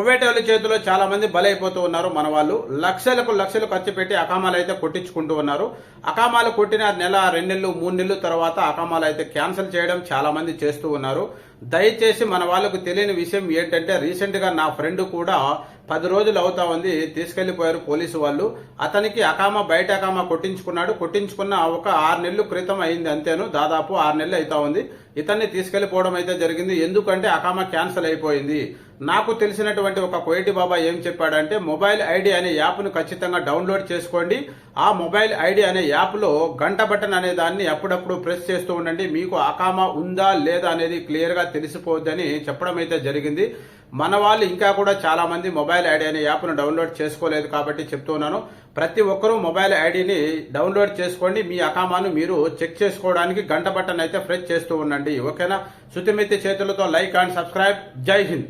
Kuwait వాళ్ళ చేతిలో చాలా మంది బలైపోతూ ఉన్నారు మన వాళ్ళు. లక్షలకు లక్షలు ఖర్చు పెట్టి అకామాలు అయితే కొట్టించుకుంటూ ఉన్నారు. అకామాలు కొట్టిన నెల రెండు నెలలు మూడు నెలలు తర్వాత అకామాలు అయితే క్యాన్సిల్ చేయడం చాలా మంది చేస్తూ ఉన్నారు. దయచేసి మన వాళ్ళకు తెలియని విషయం ఏంటంటే రీసెంట్గా నా ఫ్రెండ్ కూడా పది రోజులు అవుతా ఉంది తీసుకెళ్ళిపోయారు పోలీసు వాళ్ళు. అతనికి అకామా బయట అకామా కొట్టించుకున్నాడు. కొట్టించుకున్న ఒక ఆరు నెలలు క్రితం అయింది అంతేను. దాదాపు ఆరు నెలలు అవుతా ఉంది. ఇతన్ని తీసుకెళ్ళిపోవడం అయితే జరిగింది. ఎందుకంటే అకామా క్యాన్సిల్ అయిపోయింది. నాకు తెలిసినటువంటి ఒక కోయటి బాబా ఏం చెప్పాడంటే మొబైల్ ఐడి అనే యాప్ను ఖచ్చితంగా డౌన్లోడ్ చేసుకోండి. ఆ మొబైల్ ఐడి అనే యాప్లో గంట బటన్ అనే దాన్ని అప్పుడప్పుడు ప్రెస్ చేస్తూ ఉండండి. మీకు అకామా ఉందా లేదా అనేది క్లియర్గా తెలిసిపోద్దని చెప్పడం అయితే జరిగింది. మన వాళ్ళు ఇంకా కూడా చాలామంది మొబైల్ ఐడి అనే యాప్ను డౌన్లోడ్ చేసుకోలేదు కాబట్టి చెప్తున్నాను ప్రతి ఒక్కరూ మొబైల్ ఐడిని డౌన్లోడ్ చేసుకోండి. మీ అకామాను మీరు చెక్ చేసుకోవడానికి గంట బటన్ అయితే ప్రెస్ చేస్తూ ఉండండి. ఓకేనా? శుతిమితి చేతులతో లైక్ అండ్ సబ్స్క్రైబ్. జై హింద్.